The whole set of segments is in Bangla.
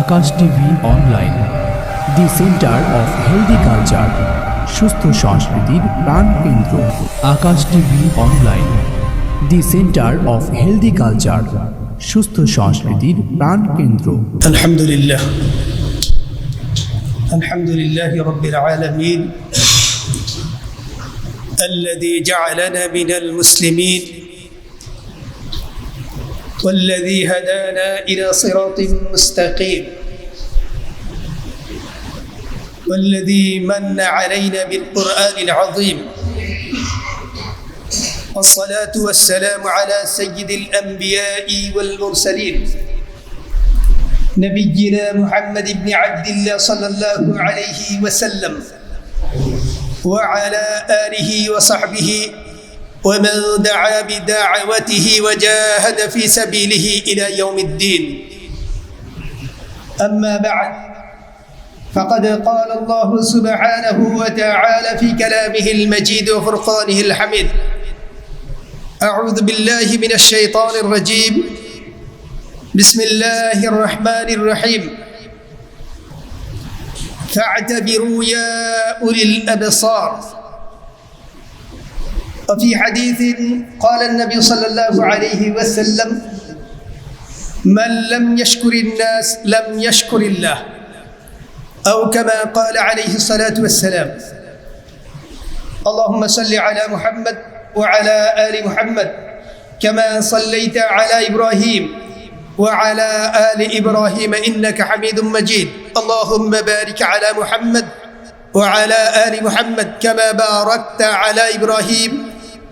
Akash TV online the centre of healthy culture সুস্থ সংস্কৃতির প্রাণ কেন্দ্র Akash TV online the centre of healthy culture সুস্থ সংস্কৃতির প্রাণ কেন্দ্র الحمد لله الحمد لله رب العالمين الذي جعلنا من المسلمين والذي هدانا إلى صراط مستقيم. والذي من علينا بالقرآن العظيم. والصلاة والسلام على سيد الأنبياء والمرسلين. نبينا محمد بن عبد الله صلى الله عليه وسلم. وعلى آله وصحبه ومن دعا بدعوته وجاهد في سبيله إلى يوم الدين. أما بعد فقد قال الله سبحانه وتعالى في كلامه المجيد وفرقانه الحميد أعوذ بالله من الشيطان الرجيم. بسم الله الرحمن الرحيم. فاعتبروا يا أولي الأبصار. وفي حديث قال النبي صلى الله عليه وسلم من لم يشكر الناس لم يشكر الله. أو كما قال عليه الصلاة والسلام اللهم صل على محمد وعلى آل محمد كما صليت على إبراهيم وعلى آل إبراهيم إنك حميد مجيد. اللهم بارك على محمد وعلى آل محمد كما باركت على إبراهيم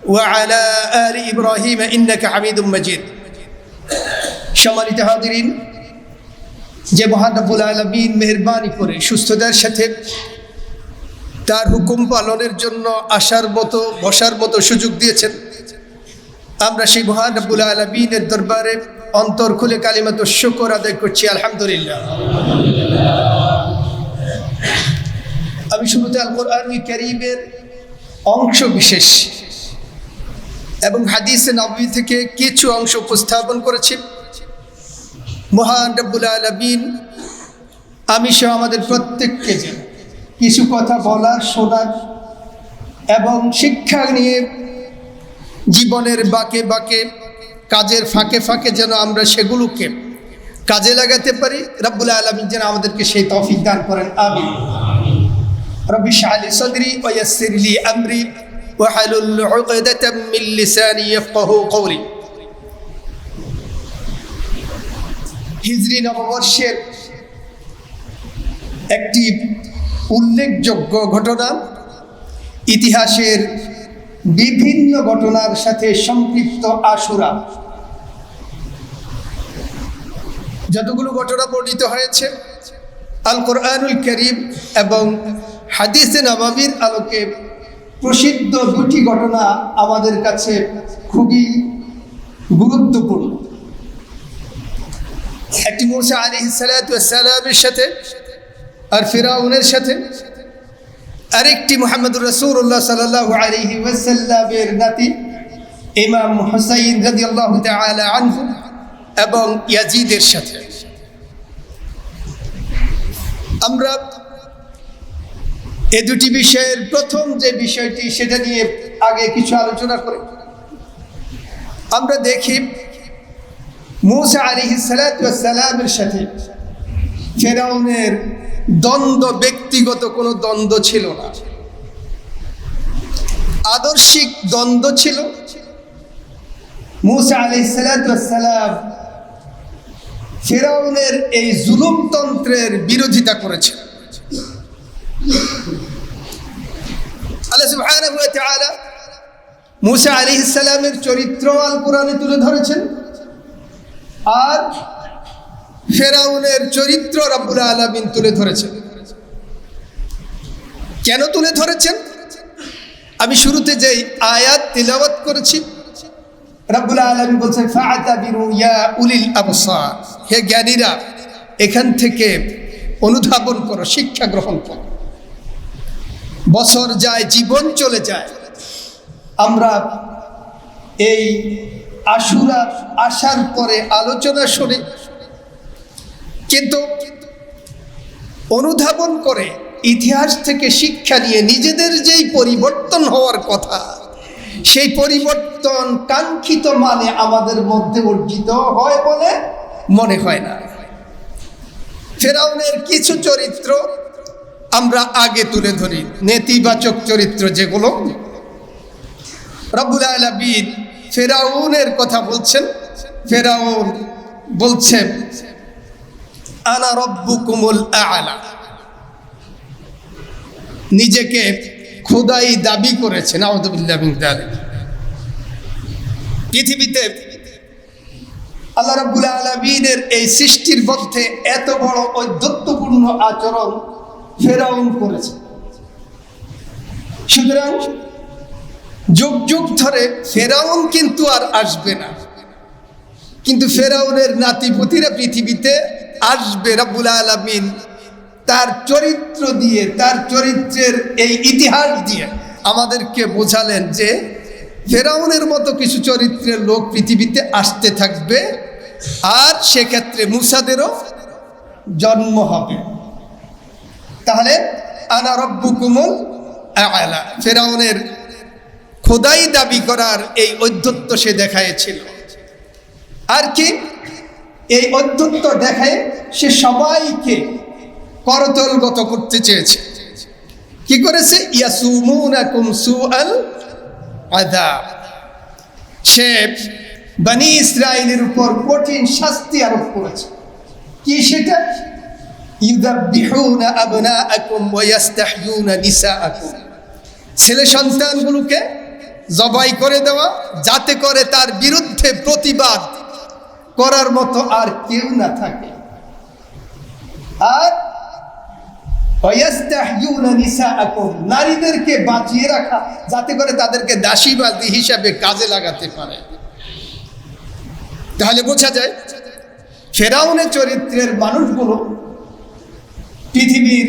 وعلى آل إبراهيم إنك حميد مجيد সম্মানিত হাজিরিন যে মহানবুল আলমিন মেহরবানি করে সুস্থতার সাথে তার হুকুম পালনের জন্য আসার মতো বসার মতো সুযোগ দিয়েছেন আমরা সেই মহান রব্বুল আলমিনের দরবারে অন্তর খুলে কালিমাত শুকর আদায় করছি আলহামদুলিল্লাহ আমি শুরুতে আল কোরআনুল করিমের অংশ বিশেষ এবং হাদিসে নবী থেকে কিছু অংশ উপস্থাপন করেছি। মহান রব্বুল আলমিন, আমি সহ আমাদের প্রত্যেককে কিছু কথা বলার, শোনার এবং শিক্ষা নিয়ে জীবনের বাঁকে বাঁকে, কাজের ফাঁকে ফাঁকে যেন আমরা সেগুলোকে কাজে লাগাতে পারি। রব্বুল আলমী যেন আমাদেরকে সেই তফিক দান করেন। আমি রবি শাহলি সদরি ওয়াসিরলি আমরি। ওয়াহালুল উকদাতাম মিন লিসানি ইয়াফকাহু কওলি হিজরি নববর্ষের একটি উল্লেখযোগ্য ঘটনা ইতিহাসের বিভিন্ন ঘটনার সাথে সম্পৃক্ত আশুরা। যতগুলো ঘটনা বর্ণিত হয়েছে আল কোরআনুল করিম এবং হাদিসে নবাবির আলোকে প্রসিদ্ধ দুটি ঘটনা আমাদের কাছে খুবই গুরুত্বপূর্ণ। একটি মৌসা আলী সালামের সাথে আর ফিরাউনের সাথে। আরেকটি মোহাম্মদুর রসুল্লাহ সাল্লাহ আলহি ওয়াসাল্লামের নাতি ইমাম হুসাইন রাজি আল্লাহ আনহু এবং ইয়াজিদের সাথে। আমরা এ দুটি বিষয়ের প্রথম যে বিষয়টি, সেটা নিয়ে আগে কিছু আলোচনা করি। আমরা দেখি মুসা আলী সালামের সাথে ফেরাউনের দ্বন্দ্ব, ব্যক্তিগত কোনো দ্বন্দ্ব ছিল না। আদর্শিক দ্বন্দ্ব ছিল। মুসা আলি সালাম ফেরাউনের এই জুলুমতন্ত্রের বিরোধিতা করেছে মুসা আলি ইসালামের চরিত্র আল কোরআনে তুলে ধরেছেন। আর ফেরাউনের চরিত্র রব্বুল আলমিন তুলে ধরেছেন। কেন তুলে ধরেছেন? আমি শুরুতে যেই আয়াত তিলাওয়াত করেছি, রব্বুল আলমী বলছেন উলিল আবসার। হে জ্ঞানীরা, এখান থেকে অনুধাবন করো, শিক্ষা গ্রহণ করো। বছর যায়, জীবন চলে যায়। আমরা এই আশুরা আসার পরে আলোচনা শুনে, কিন্তু অনুধাবন করে ইতিহাস থেকে শিক্ষা নিয়ে নিজেদের যেই পরিবর্তন হওয়ার কথা, সেই পরিবর্তন কাঙ্ক্ষিত মানে আমাদের মধ্যে অর্জিত হয় বলে মনে হয় না। ফেরাউনের কিছু চরিত্র আমরা আগে তুলে ধরি নেতিবাচক চরিত্র যেগুলো। রব্বুল আলমিন ফেরাউনের কথা বলছেন। ফেরাউন বলছেন আনা রব্বুকুমুল আলা। নিজেকে খোদাই দাবি করেছেন যালিক। পৃথিবীতে আল্লাহ রাব্বুল আলামিনের এই সৃষ্টির মধ্যে এত বড় ঔদ্ধত্যপূর্ণ আচরণ ফেরাউন করেছে। সুতরাং যুগ যুগ ধরে ফেরাউন কিন্তু আর আসবে না। কিন্তু ফেরাউনের নাতিপুতিরা পৃথিবীতে আসবে রাব্বুল আলামিন তার চরিত্র দিয়ে, তার চরিত্রের এই ইতিহাস দিয়ে আমাদেরকে বোঝালেন যে ফেরাউনের মতো কিছু চরিত্রের লোক পৃথিবীতে আসতে থাকবে আর সেক্ষেত্রে মুসাদেরও জন্ম হবে। তাহলে আনা রব্বু কুমল ফেরাউনের খোদাই দাবি করার এই ঔদ্ধত্য সে দেখাইছিল। আর কি? এই অধ্যত্ত দেখায় সে সবাইকে করতলগত করতে চেয়েছে। কি করেছে? ইয়াসুমুনাকুম সে বনি ইসরায়েলের উপর কঠিন শাস্তি আরোপ করেছে। কি সেটা? ইউদাব্বিহুনা আবনাআকুম ওয়া ইস্তাহয়ুনা নিসাআকুম। ছেলে সন্তানগুলোকে জবাই করে দেওয়া, যাতে করে তার বিরুদ্ধে প্রতিবাদ করার মতো আর কেউ না থাকে। আর নারীদেরকে বাঁচিয়ে রাখা, যাতে করে তাদেরকে দাসীবাদী হিসাবে কাজে লাগাতে পারে। তাহলে বোঝা যায়, ফেরাউনের চরিত্রের মানুষগুলো পৃথিবীর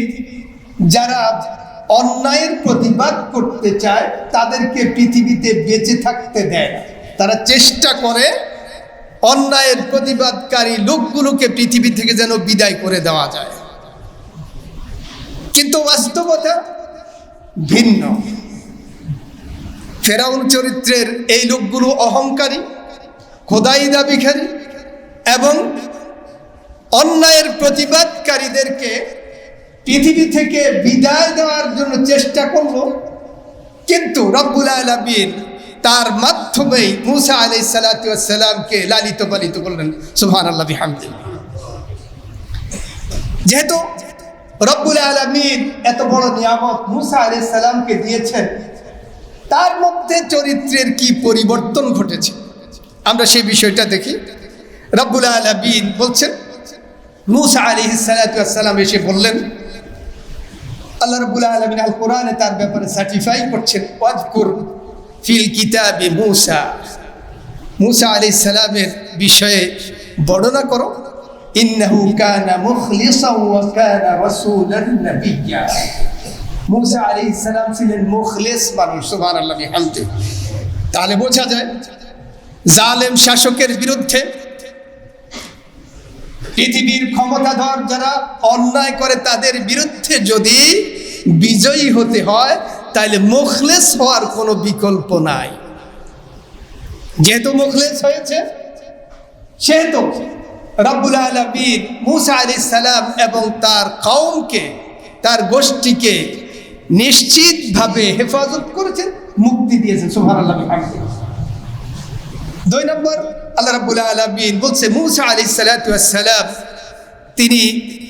যারা অন্যায়ের প্রতিবাদ করতে চায়, তাদেরকে পৃথিবীতে বেঁচে থাকতে দেয় তারা চেষ্টা করে অন্যায়ের প্রতিবাদকারী লোকগুলোকে পৃথিবী থেকে যেন বিদায় করে দেওয়া যায়। কিন্তু বাস্তবতা ভিন্ন। ফেরাউন চরিত্রের এই লোকগুলো অহংকারী, খোদাই দাবিখারী এবং অন্যায়ের প্রতিবাদকারীদেরকে পৃথিবী থেকে বিদায় দেওয়ার জন্য চেষ্টা করল, কিন্তু রব্বুল আলমিন তার মাধ্যমেই মুসা আলাই সালাতামকে লালিত পালিত করলেন। সুহান আল্লাহ হামদি যেহেতু রব্বুল আলমিন এত বড় নিয়ামত মুসা আলি সালামকে দিয়েছেন, তার মধ্যে চরিত্রের কি পরিবর্তন ঘটেছে? আমরা সেই বিষয়টা দেখি। রব্বুল আলমিন বলছেন, মুসা আলী সালাতাম এসে বললেন আল্লাহ রব্বুল আলমিন আল কোরআনে তার ব্যাপারে সার্টিফাই করছেন ওয়াজকুর ফিল কিতাবে মুসা। মুসা আলি সালামের বিষয়ে বর্ণনা করো, ইন্নাহু কানা মুখলিসাও ওয়া কানা রাসূলান নাবিয়্যা। মুসা আলাইহিস সালাম ছিলেন মুখলিস মানুষ, সুবহানাল্লাহ বিহামদি তাহলে বোঝা যায়, জালেম শাসকের বিরুদ্ধে পৃথিবীর ক্ষমতাধর যারা অন্যায় করে তাদের বিরুদ্ধে যদি বিজয়ী হতে হয় তাহলে মুখলেস হওয়ার কোনো বিকল্প নাই। যেহেতু মুখলেস হয়েছে, সেহেতু রব্বুল আলমিন মুসা আলি সালাম এবং তার কওমকে, তার গোষ্ঠীকে নিশ্চিতভাবে হেফাজত করেছেন, মুক্তি দিয়েছেন। সুহান আল্লাহ দুই নম্বর আল্লাহ রাবুল আলমিন বলছে, মুসা আলি সালাম, তিনি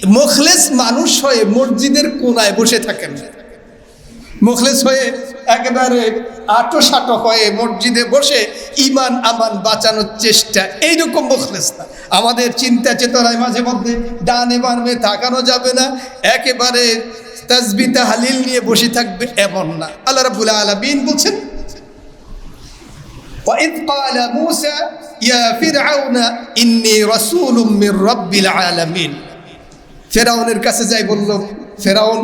মুখলেস মানুষ হয়ে মসজিদের কোনায় বসে থাকেন। মুখলেস হয়ে একেবারে আটো সাটো হয়ে মসজিদে বসে ইমান আমান বাঁচানোর চেষ্টা। এইরকম মুখলেস না। আমাদের চিন্তা চেতনায় মাঝে মধ্যে ডানে বানমে তাকানো যাবে না। একেবারে তাজবিতা হালিল নিয়ে বসে থাকবে এমন না। আল্লাহ রাবুল আলমিন বলছেন وإذ قال موسى يا فرعون إني رسول من رب العالمين ফেরাউনের কাছে যাই বলল ফেরাউন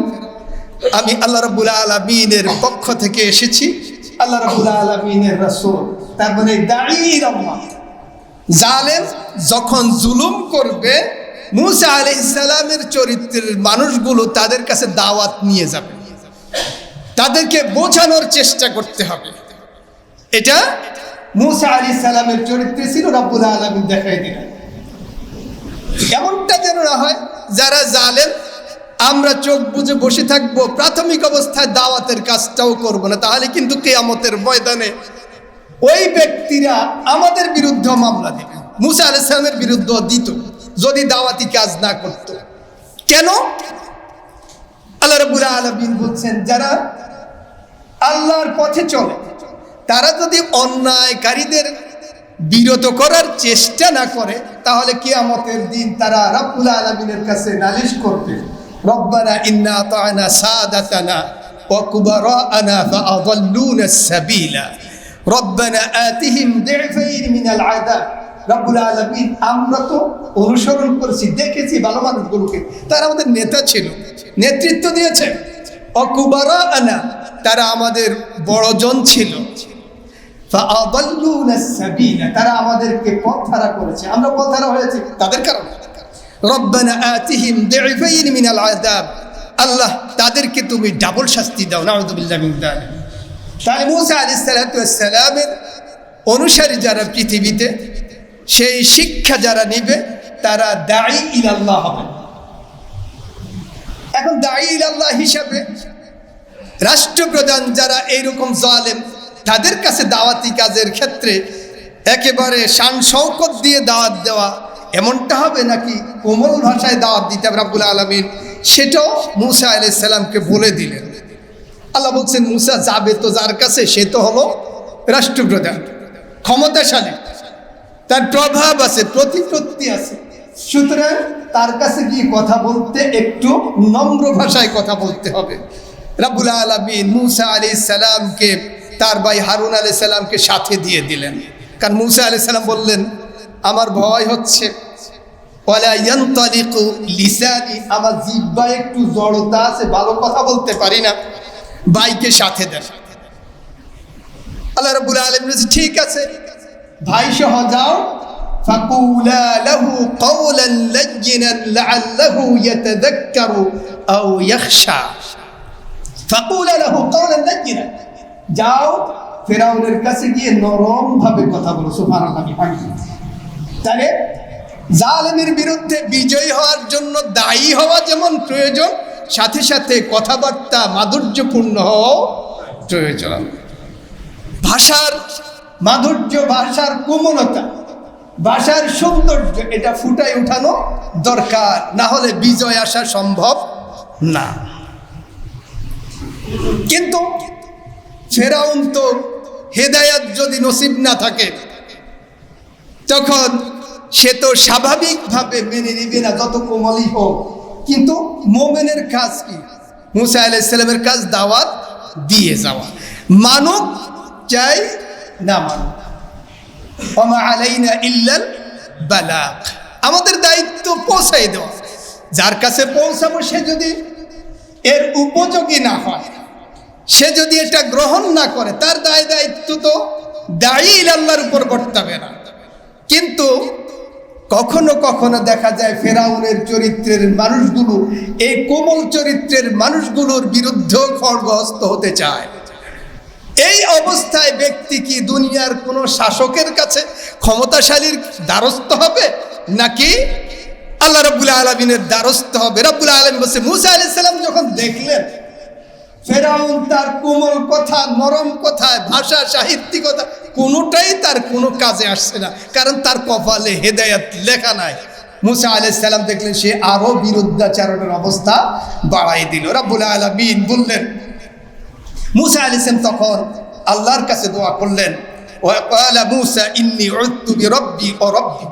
আমি আল্লাহ রাব্বুল আলামিনের পক্ষ থেকে এসেছি আল্লাহ রাব্বুল আলামিনের রাসূল তার মানে দাঈর আল্লাহ জালেম যখন জুলুম করবে মুসা আলি ইসলামের চরিত্রের মানুষগুলো তাদের কাছে দাওয়াত নিয়ে যাবে তাদেরকে বোঝানোর চেষ্টা করতে হবে এটা মুসা আলি সালামের চরিত্রে ছিল রব্বুল আলমী দেখাই দিলেন। এমনটা যেন না হয়, যারা জালেন আমরা চোখ বুঝে বসে থাকব, প্রাথমিক অবস্থায় দাওয়াতের কাজটাও করব না, তাহলে কিন্তু কেয়ামতের ময়দানে ওই ব্যক্তিরা আমাদের বিরুদ্ধে মামলা দেবে। মুসা আলাইসলামের বিরুদ্ধে দিত, যদি দাওয়াতি কাজ না করত। কেন? আল্লাহ রবুল আলমিন বলছেন, যারা আল্লাহর পথে চলে তারা যদি অন্যায়কারীদের বিরত করার চেষ্টা না করে তাহলে কিয়ামতের দিন তারা রব্বুল আলমিনের কাছে নালিশ করবে রব্বানা ইন্না আতানা সাদাতানা ওয়া কুবারাআনা ফাআদাল্লুনা সাবিলা রব্বানা আতিহিম দি'ফাইন মিনাল আযাব রব্বুল আলামিন আমরা তো অনুসরণ করেছি দেখেছি ভালো মানুষগুলোকে তারা আমাদের নেতা ছিল নেতৃত্ব দিয়েছে অকুবারাআনা তারা আমাদের বড়জন ছিল فأضلونا السبيل তারা আমাদেরকে পথহারা করেছে। আমরা পথহারা হয়েছি। তাদের কারণে। রব্বানা আতিহিম দি'ফাইন মিনাল আযাব। আল্লাহ, তাদেরকে তুমি ডাবল শাস্তি দাও। নাউযুবিল্লাহি মিন যালিক। তাহলে মুসা আলাইহিস সালাতু ওয়াস সালামের অনুসারী যারা পৃথিবীতে, সেই শিক্ষা যারা নিবে, তারা দাঈ ইলাল্লাহ হবে। এখন দাঈ ইলাল্লাহ হিসাবে রাষ্ট্রপ্রধান যারা এইরকম জালেম তাদের কাছে দাওয়াতি কাজের ক্ষেত্রে একেবারে শান শৌকত দিয়ে দাওয়াত দেওয়া এমনটা হবে নাকি কোমল ভাষায় দাওয়াত দিতে হবে রাবুল আলমিন? সেটাও মুসা আলাইসাল্লামকে বলে দিলেন। আল্লাহ বলছেন, মুসা যাবে তো যার কাছে, সে তো হলো রাষ্ট্রপ্রধান, ক্ষমতাশালী। তার প্রভাব আছে, প্রতিপত্তি আছে। সুতরাং তার কাছে গিয়ে কথা বলতে একটু নম্র ভাষায় কথা বলতে হবে। রাবুল আলমিন মুসা আলি সালামকে তার ভাই হারুন আলি সালামকে সাথে দিয়ে দিলেন। কারণ মুসা আলি সালাম বললেন, আমার ভয় হচ্ছে। আমার একটু জড়তা আছে, ভালো কথা বলতে পারি না। ভাইকে সাথে দেন। আল্লাহ রাব্বুল আলামিন বলছে, ঠিক আছে, ভাই সহ যাও। লাজ্জিনান যাও, ফেরাউনের কাছে গিয়ে নরম ভাবে কথা বলো বিহামদিহি তাহলে জালেমের বিরুদ্ধে বিজয়ী হওয়ার জন্য দায়ী হওয়া যেমন প্রয়োজন, সাথে সাথে কথাবার্তা মাধুর্যপূর্ণ হওয়াও প্রয়োজন। ভাষার মাধুর্য, ভাষার কোমলতা, ভাষার সৌন্দর্য, এটা ফুটাই উঠানো দরকার, না হলে বিজয় আসা সম্ভব না। কিন্তু ফেরাউন তো হেদায়াত যদি নসিব না থাকে, তখন সে তো স্বাভাবিকভাবে মেনে নিবে না যত কোমলই হোক। কিন্তু মোমেনের কাজ কি? মুসা আলাইসাল্লামের কাজ দাওয়াত দিয়ে যাওয়া। মানুক চাই না মানুক। ইল্লাল বালাক আমাদের দায়িত্ব পৌঁছাই দেওয়া। যার কাছে পৌঁছাবো সে যদি এর উপযোগী না হয় সে যদি এটা গ্রহণ না করে, তার দায় দায়িত্ব তো দায়ী আল্লাহর উপর বর্তাবে না। কিন্তু কখনো কখনো দেখা যায় ফেরাউনের চরিত্রের মানুষগুলো, এই কোমল চরিত্রের মানুষগুলোর বিরুদ্ধেও খড়গহস্ত হতে চায়। এই অবস্থায় ব্যক্তি কি দুনিয়ার কোনো শাসকের কাছে ক্ষমতাশালীর দ্বারস্থ হবে, নাকি আল্লাহ রব্বুল আলমিনের দ্বারস্থ হবে? রব্বুল আলমী বলছে, মুসা আলি সাল্লাম যখন দেখলেন ফেরাউন তার কোমল কথা, নরম কথা, ভাষা সাহিত্যিকতা কোনোটাই তার কোনো কাজে আসছে না। কারণ তার কপালে হেদায়াত লেখা নাই। মুসা আলাইসাল্লাম দেখলেন, সে আরও বিরুদ্ধাচারণের অবস্থা বাড়াই দিল। রাবুল আলমিন বললেন, মুসা আলাইসালাম তখন আল্লাহর কাছে দোয়া করলেন মুসা ইন্নি রব্বি ও রব্বি।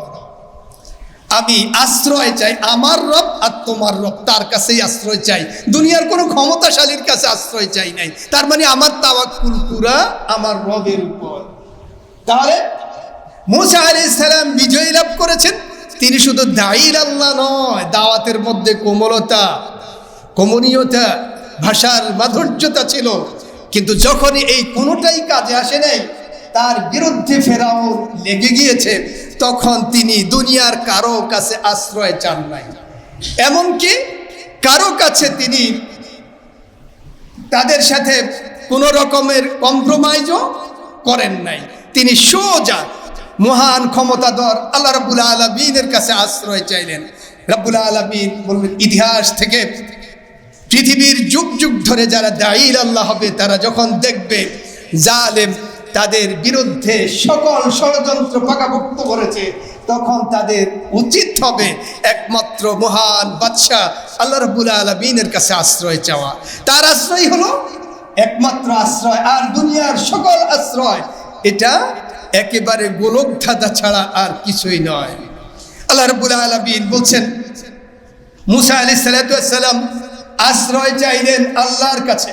আমি আশ্রয় চাই, আমার রব আর তোমার রব, তার কাছেই আশ্রয় চাই। দুনিয়ার কোনো ক্ষমতাশালীর কাছে আশ্রয় চাই নাই। তার মানে আমার তাওয়াক্কুল পুরা আমার রবের উপর। তাহলে মুসা আলী সালাম বিজয় লাভ করেছেন। তিনি শুধু দায়ীর আল্লাহ নয়, দাওয়াতের মধ্যে কোমলতা, কমনীয়তা, ভাষার মাধুর্যতা ছিল। কিন্তু যখনই এই কোনোটাই কাজে আসে নাই তার বিরুদ্ধে ফেরাও লেগে গিয়েছে, তখন তিনি দুনিয়ার কারও কাছে আশ্রয় চান নাই। এমনকি কারও কাছে তিনি তাদের সাথে কোনো রকমের কম্প্রোমাইজও করেন নাই। তিনি সোজা, মহান ক্ষমতাধর আল্লাহ রাবুল আলমিনের কাছে আশ্রয় চাইলেন। রাবুল আলমিন বললেন, ইতিহাস থেকে পৃথিবীর যুগ যুগ ধরে যারা দায়ীর আল্লাহ হবে, তারা যখন দেখবে জালেম তাদের বিরুদ্ধে সকল ষড়যন্ত্র পাকাপোক্ত করেছে, তখন তাদের উচিত হবে একমাত্র মহান বাদশাহ আল্লাহ রবুল আলমিনের কাছে আশ্রয় চাওয়া। তার আশ্রয় হলো একমাত্র আশ্রয় আর দুনিয়ার সকল আশ্রয়। এটা একেবারে গোলক ধাঁধা ছাড়া আর কিছুই নয়। আল্লাহ রবুল আলমিন বলছেন, মুসা আলি সালাম আশ্রয় চাইলেন আল্লাহর কাছে।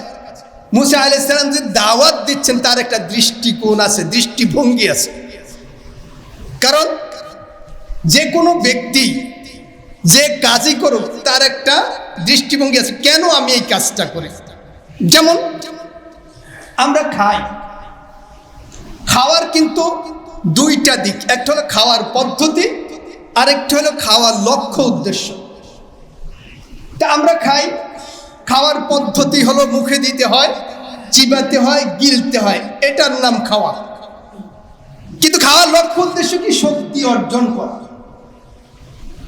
মুসা আলি সাল্লাম যে দাওয়াত দিচ্ছেন, তার একটা দৃষ্টিকোণ আছে, দৃষ্টিভঙ্গি আছে। কারণ যে কোনো ব্যক্তি যে কাজই করুক, তার একটা দৃষ্টিভঙ্গি আছে, কেন আমি এই কাজটা করি? যেমন, আমরা খাই। খাওয়ার কিন্তু দুইটা দিক, একটা হলো খাওয়ার পদ্ধতি, আরেকটা হলো খাওয়ার লক্ষ্য উদ্দেশ্য। তা আমরা খাই খাওয়ার পদ্ধতি হলো মুখে দিতে হয়, চিবাতে হয়, গিলতে হয়। এটার নাম খাওয়া। কিন্তু খাওয়ার লক্ষ্য উদ্দেশ্য কি? শক্তি অর্জন করা।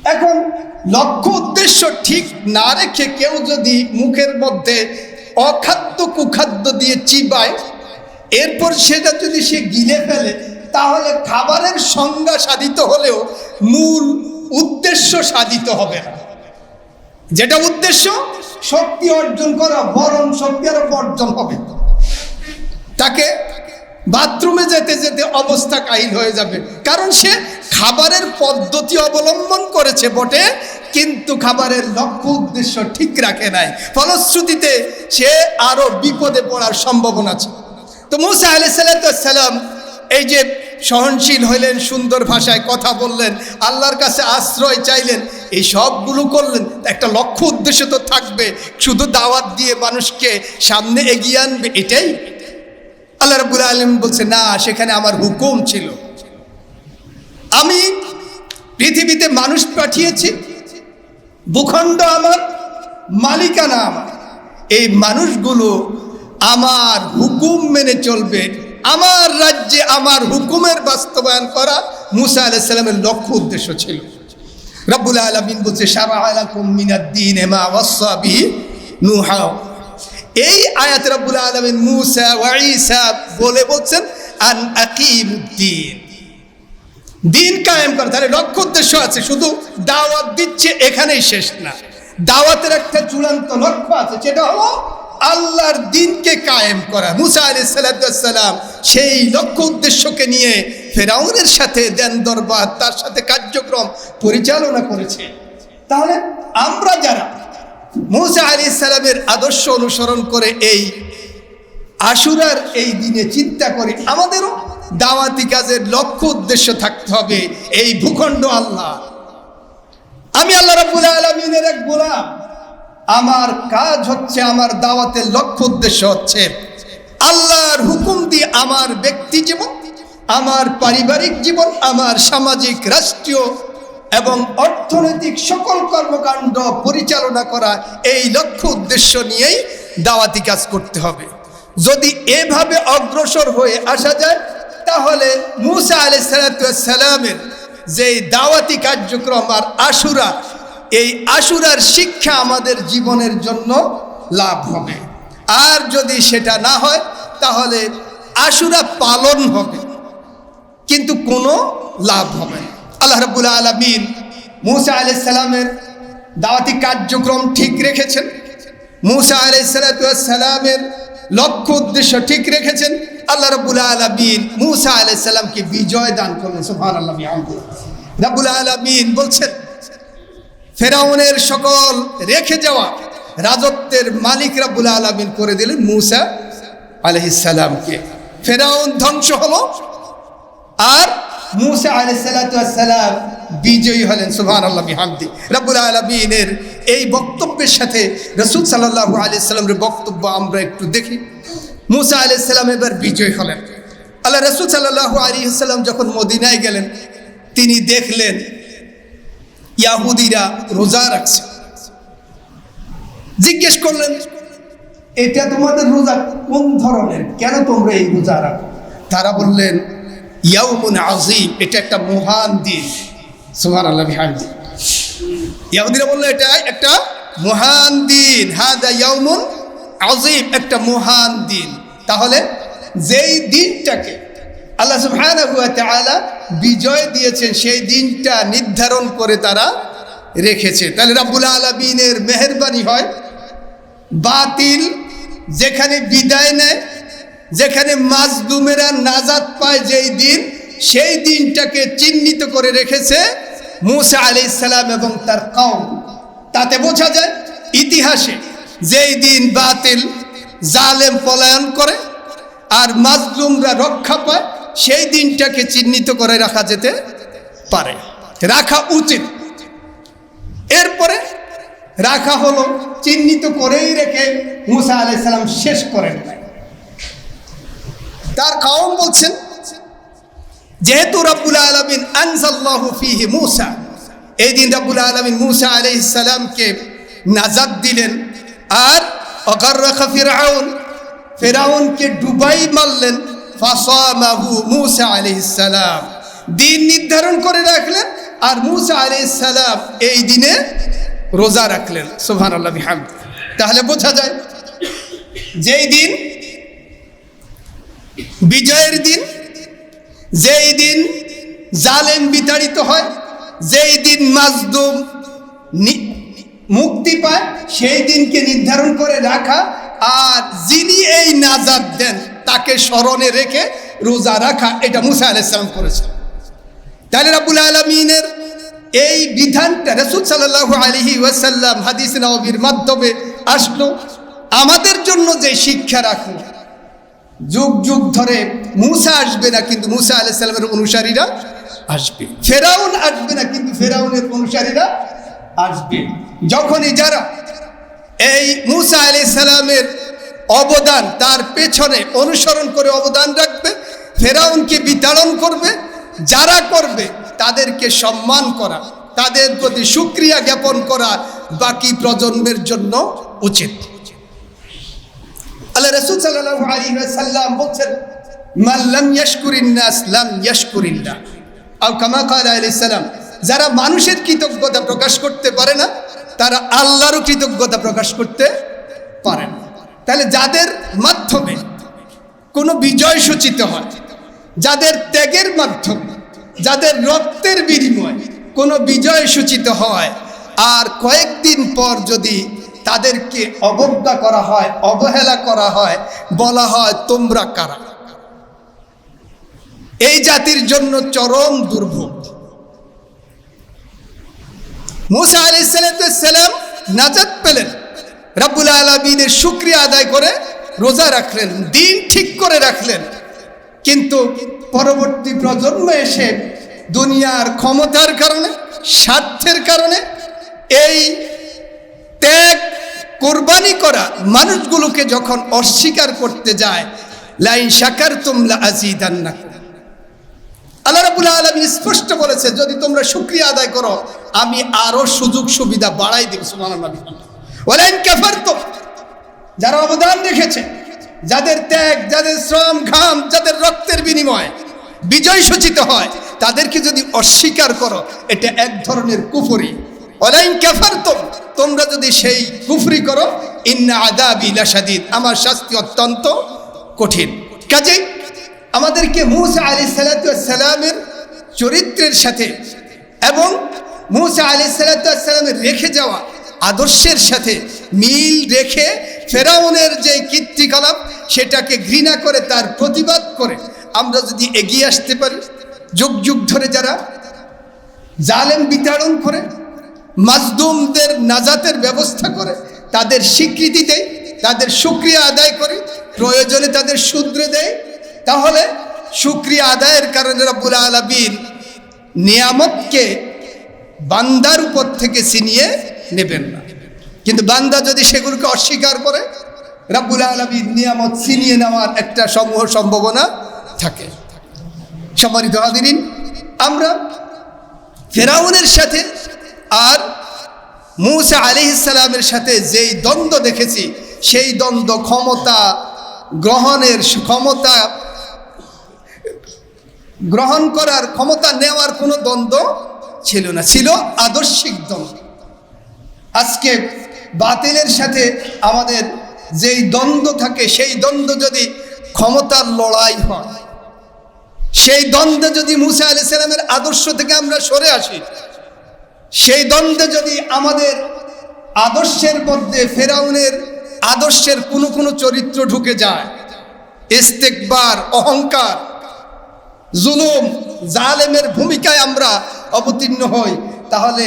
এখন লক্ষ্য উদ্দেশ্য ঠিক না রেখে কেউ যদি মুখের মধ্যে অখাদ্য কুখাদ্য দিয়ে চিবায়, এরপর সেটা যদি সে গিলে ফেলে, তাহলে খাবারের সংজ্ঞা সাধিত হলেও মূল উদ্দেশ্য সাধিত হবে না। যেটা উদ্দেশ্য শক্তি অর্জন করা বরং শক্তি আরও অর্জন হবে। তাকে বাথরুমে যেতে যেতে অবস্থা কাহিল হয়ে যাবে। কারণ সে খাবারের পদ্ধতি অবলম্বন করেছে বটে, কিন্তু খাবারের লক্ষ্য উদ্দেশ্য ঠিক রাখে নাই। ফলশ্রুতিতে সে আরও বিপদে পড়ার সম্ভাবনা আছে তো মুসা আলাইসাল্লাম এই যে সহনশীল হইলেন, সুন্দর ভাষায় কথা বললেন, আল্লাহর কাছে আশ্রয় চাইলেন, এই সবগুলো করলেন, একটা লক্ষ্য উদ্দেশ্য তো থাকবে, শুধু দাওয়াত দিয়ে মানুষকে সামনে এগিয়ে আনবে, এটাই। আল্লাহ রাবুল আলম বলছে, না, সেখানে আমার হুকুম ছিল। আমি পৃথিবীতে মানুষ পাঠিয়েছি, ভূখণ্ড আমার, মালিকানা আমার। এই মানুষগুলো আমার হুকুম মেনে চলবে আমার রাজ্যে আমার হুকুমের বাস্তবায়ন করা মুসা আলাইসাল্লামের লক্ষ্য উদ্দেশ্য ছিল। রব্বুল আলমিন বলছে সারা আলাকুম মিনাদ্দিন এমা ওয়াসাবি নুহা। এই আয়াত রব্বুল আলমিন মুসা ওয়াইসা বলে বলছেন, আন আকিমুদ্দিন দিন কায়েম করে, তাহলে লক্ষ্য উদ্দেশ্য আছে, শুধু দাওয়াত দিচ্ছে এখানেই শেষ না। দাওয়াতের একটা চূড়ান্ত লক্ষ্য আছে, সেটা হলো আল্লাহর দিনকে কায়েম করা। মুসা আলি সাল্লাম সেই লক্ষ্য উদ্দেশ্যকে নিয়ে ফেরাউনের সাথে দেন দরবার, তার সাথে কার্যক্রম পরিচালনা করেছে। তাহলে আমরা যারা মুসা আলি সাল্লামের আদর্শ অনুসরণ করে এই আশুরার এই দিনে চিন্তা করি, আমাদেরও দাওয়াতি কাজের লক্ষ্য উদ্দেশ্য থাকতে হবে, এই ভূখণ্ড আল্লাহ আমি আল্লাহ রাবুল আলমিনের এক গোলাম। আমার কাজ হচ্ছে, আমার দাওয়াতের লক্ষ্য উদ্দেশ্য হচ্ছে আল্লাহর হুকুম দিয়ে আমার ব্যক্তি জীবন, আমার পারিবারিক জীবন, আমার সামাজিক, রাষ্ট্রীয় এবং অর্থনৈতিক সকল কর্মকাণ্ড পরিচালনা করা এই লক্ষ্য উদ্দেশ্য নিয়েই দাওয়াতি কাজ করতে হবে। যদি এভাবে অগ্রসর হয়ে আসা যায়, তাহলে মুসা আলাইসালামের যে দাওয়াতি কার্যক্রম আর আশুরা এই আশুরার শিক্ষা আমাদের জীবনের জন্য লাভ হবে। আর যদি সেটা না হয়, তাহলে আশুরা পালন হবে, কিন্তু কোনো লাভ হবে আল্লাহ রবুল আলমিন মুসা আলাইসালামের দাওয়াতি কার্যক্রম ঠিক রেখেছেন। মুসা আলাইসালামের লক্ষ্য উদ্দেশ্য ঠিক রেখেছেন। আল্লাহ রবুল আলমিন মুসা আলাইসাল্লামকে বিজয় দান করলেন সুহান আল্লাহ রবুল আলমিন বলছেন ফেরাউনের সকল রেখে যাওয়া রাজত্বের মালিক রাবুল আলমিন করে দিলেন মুসা আলহিসাল্লামকে ফেরাউন ধ্বংস হলো আর মুসা আলাইসাল্লাম বিজয়ী হলেন সুহান আল্লাহ হামদি রাবুল আলমিনের এই বক্তব্যের সাথে রসুল সাল্লাহু আলিয়াল্লামের বক্তব্য আমরা একটু দেখি। মুসা আলাইসাল্লাম এবার বিজয় হলেন। আল্লাহ রসুল সাল্লাহ আলিয়াল্লাম যখন মদিনায় গেলেন, তিনি দেখলেন ইয়াহুদিরা রোজা রাখছে। জিজ্ঞেস করলেন, এটা তোমাদের রোজা কোন ধরনের? কেন তোমরা এই রোজা রাখো? তারা বললেন, ইয়াউমুন আজিম এটা একটা মহান দিন। সুহান আল্লাহ ইয়াহুদিরা বলল এটা একটা মহান দিন। হাদা ইয়াউমুন আজিম একটা মহান দিন। তাহলে যেই দিনটাকে আল্লাহ সুবহানাহু ওয়া তাআলা বিজয় দিয়েছেন, সেই দিনটা নির্ধারণ করে তারা রেখেছে। তাহলে রাব্বুল আলামিনের মেহেরবানি হয়, বাতিল যেখানে বিদায় নেয়, যেখানে মাজদুমেরা নাজাত পায় যেই দিন, সেই দিনটাকে চিহ্নিত করে রেখেছে মুসা আলি সালাম এবং তার কম তাতে বোঝা যায়, ইতিহাসে যেই দিন বাতিল, জালেম পলায়ন করে আর মাজলুমরা রক্ষা পায় সেই দিনটাকে চিহ্নিত করে রাখা যেতে পারে। রাখা উচিত। এরপরে রাখা হলো, চিহ্নিত করেই রেখে মুসা আলাইসালাম শেষ করেন তার কাউম বলছেন, যেহেতু রাব্বুল আলমিন আনসাল্লাহু ফিহি মুসা, এই দিন রাব্বুল আলমিন মুসা আলাইসালামকে নাজাদ দিলেন আর অকার রাখা ফিরাউন, ফেরাউনকে ডুবাই মারলেন ফাসামাহু দিন নির্ধারণ করে রাখলেন আর মুসা আলাইসালাম এই দিনে রোজা রাখলেন। তাহলে বোঝা যায়, যেই দিন বিজয়ের দিন, যেই দিন জালেম বিতাড়িত হয়, যেই দিন মাজদুম মুক্তি পায়, সেই দিনকে নির্ধারণ করে রাখা। আর যিনি এই নাজাদ দেন তাকে স্মরণে রেখে রোজা রাখা, এটা মুসা আলাইসালাম করেছেন। তাহলে রাবুল আলমিনের এই বিধানটা রসুল সাল্লাহ আলহি ওয়াসাল্লাম হাদিস নবীর মাধ্যমে আসলো। আমাদের জন্য যে শিক্ষা রাখুন, যুগ যুগ ধরে মুসা আসবে না কিন্তু মুসা আলাহ সাল্লামের অনুসারীরা আসবে। ফেরাউন আসবে না কিন্তু ফেরাউনের অনুসারীরা আসবে। যখনই যারা এই মুসা আলি সালামের অবদান তার পেছনে অনুসরণ করে অবদান রাখবে, ফেরাউনকে বিতাড়ন করবে, যারা করবে তাদেরকে সম্মান করা, তাদের প্রতি সুক্রিয়া জ্ঞাপন করা বাকি প্রজন্মের জন্য উচিত। আল্লাহ রসুল সাল্লাম বলছেন যারা মানুষের কৃতজ্ঞতা প্রকাশ করতে পারে না, তারা আল্লাহরও কৃতজ্ঞতা প্রকাশ করতে পারে না। তাহলে যাদের মাধ্যমে কোনো বিজয় সূচিত হয়, যাদের ত্যাগের মাধ্যমে, যাদের রক্তের বিনিময় কোনো বিজয় সূচিত হয়, আর কয়েকদিন পর যদি তাদেরকে অবজ্ঞা করা হয়, অবহেলা করা হয়, বলা হয় তোমরা কারা? এই জাতির জন্য চরম দুর্ভোগ। মুসা আলি সালাম নাজাত পেলেন। রাব্বুল আলমিনের শুক্রিয়া আদায় করে রোজা রাখলেন, দিন ঠিক করে রাখলেন। কিন্তু পরবর্তী প্রজন্ম এসে দুনিয়ার ক্ষমতার কারণে, স্বার্থের কারণে এই ত্যাগ, কোরবানি করা মানুষগুলোকে যখন অস্বীকার করতে যায়, লাইন সাকার তোমলা আজিদান্না আল্লাহ রাবুল আলমী স্পষ্ট বলেছে, যদি তোমরা শুক্রিয়া আদায় করো, আমি আরও সুযোগ সুবিধা বাড়াই দিব সুমান যারা অবদান রেখেছে, যাদের ত্যাগ, যাদের শ্রম, ঘাম, যাদের রক্তের বিনিময় বিজয় সূচিত হয়, তাদেরকে যদি অস্বীকার করো, এটা এক ধরনের কুফরি। অলাইন কাফার তো তোমরা যদি সেই কুফরি করো, ইন্না আদাবি লাসাদিদ আমার শাস্তি অত্যন্ত কঠিন। কাজেই আমাদেরকে মুসা আলি সালাতামের চরিত্রের সাথে এবং মুসা আলি সালাতামের রেখে যাওয়া আদর্শের সাথে মিল রেখে ফেরাউনের যে কীর্তিকলাপ, সেটাকে ঘৃণা করে তার প্রতিবাদ করে। আমরা যদি এগিয়ে আসতে পারি, যুগ যুগ ধরে যারা জালেম বিতাড়ন করে, মাজদুমদের নাজাতের ব্যবস্থা করে, তাদের স্বীকৃতি দেয়, তাদের সুক্রিয়া আদায় করে, প্রয়োজনে তাদের শুদ্রে দেয়, তাহলে সুক্রিয়া আদায়ের কারণে রব্বুল আলমিন নিয়ামতকে বান্দার উপর থেকে ছিনিয়ে নেবেন না। কিন্তু বান্দা যদি সেগুলোকে অস্বীকার করে, রাব্বুল আলমীর নিয়ামত ছিনিয়ে নেওয়ার একটা সমূহ সম্ভাবনা থাকে। সম্মানিত হাদিরিন আমরা ফেরাউনের সাথে আর মুসা মৌসা আলিহিসাল্লামের সাথে যেই দ্বন্দ্ব দেখেছি, সেই দ্বন্দ্ব ক্ষমতা গ্রহণের ক্ষমতা গ্রহণ করার, ক্ষমতা নেওয়ার কোনো দ্বন্দ্ব ছিল না, ছিল আদর্শিক দ্বন্দ্ব আজকে বাতিলের সাথে আমাদের যেই দ্বন্দ্ব থাকে, সেই দ্বন্দ্ব যদি ক্ষমতার লড়াই হয়, সেই দ্বন্দ্বে যদি মুসা আলি সাল্লামের আদর্শ থেকে আমরা সরে আসি, সেই দ্বন্দ্বে যদি আমাদের আদর্শের মধ্যে ফেরাউনের আদর্শের কোনো কোনো চরিত্র ঢুকে যায়, ইস্তেকবার, অহংকার, জুলুম, জালেমের ভূমিকায় আমরা অবতীর্ণ হই, তাহলে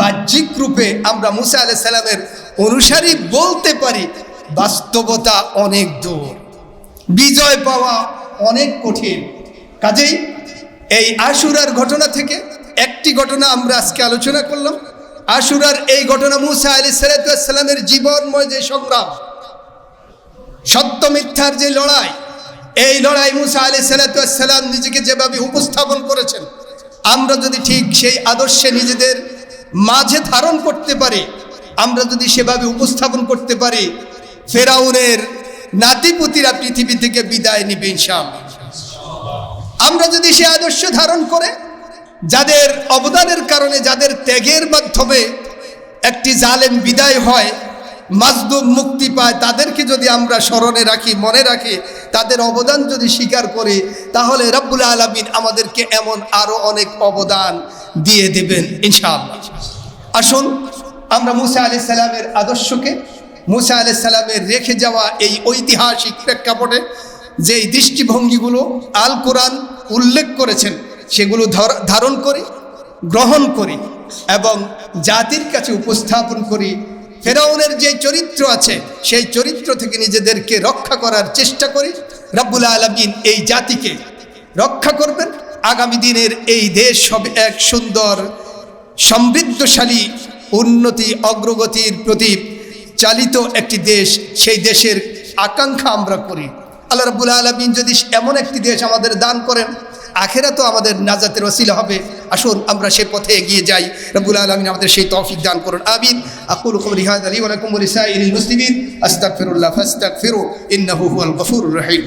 বাহ্যিক রূপে আমরা মুসা আলাহ সাল্লামের অনুসারী বলতে পারি বাস্তবতা অনেক দূর। বিজয় পাওয়া অনেক কঠিন। কাজেই এই আশুরার ঘটনা থেকে একটি ঘটনা আমরা আজকে আলোচনা করলাম। আশুরার এই ঘটনা মুসা আলি সালাতামের জীবনময় যে সংগ্রাম, সত্য মিথ্যার যে লড়াই, এই লড়াই মুসা আলি সালাতাম নিজেকে যেভাবে উপস্থাপন করেছেন আমরা যদি ঠিক সেই আদর্শে নিজেদের মাঝে ধারণ করতে পারি, আমরা যদি সেভাবে উপস্থাপন করতে পারি, ফেরাউনের নাতিপুতিরা পৃথিবী থেকে বিদায় নিবে ইনশাআল্লাহ। আমরা যদি সে আদর্শ ধারণ করে, যাদের অবদানের কারণে, যাদের ত্যাগের মাধ্যমে একটি জালেম বিদায় হয় মাজদুম মুক্তি পায়। তাদেরকে যদি আমরা স্মরণে রাখি, মনে রাখি, তাদের অবদান যদি স্বীকার করি, তাহলে রব্বুল আলমিন আমাদেরকে এমন আরও অনেক অবদান দিয়ে দেবেন, ইনশাআল্লাহ। আসুন, আমরা মুসা আলি সাল্লামের আদর্শকে, মুসা আলি সাল্লামের রেখে যাওয়া এই ঐতিহাসিক প্রেক্ষাপটে যেই দৃষ্টিভঙ্গিগুলো আল কোরআন উল্লেখ করেছেন, সেগুলো ধর- ধারণ করি, গ্রহণ করি এবং জাতির কাছে উপস্থাপন করি ফেরাউনের যে চরিত্র আছে, সেই চরিত্র থেকে নিজেদেরকে রক্ষা করার চেষ্টা করি। রব্বুল আলমিন এই জাতিকে রক্ষা করবেন। আগামী দিনের এই দেশ হবে এক সুন্দর, সমৃদ্ধশালী, উন্নতি, অগ্রগতির প্রতি চালিত একটি দেশ। সেই দেশের আকাঙ্ক্ষা আমরা করি। আল্লাহ রব্বুল আলমিন যদি এমন একটি দেশ আমাদের দান করেন আখেরা তো আমাদের নাজাতের ওসিলা হবে। আসুন, আমরা সে পথে এগিয়ে যাই। রব্বুল আলমিন আমাদের সেই তৌফিক দান করুন। আমিন। আকুল রিহাদ আলী ওয়ালাকুম আস্তাক ফিরুল্লাহ ফাস্তাক ফিরু ইন্নাহু হুয়াল গফুর রহিম।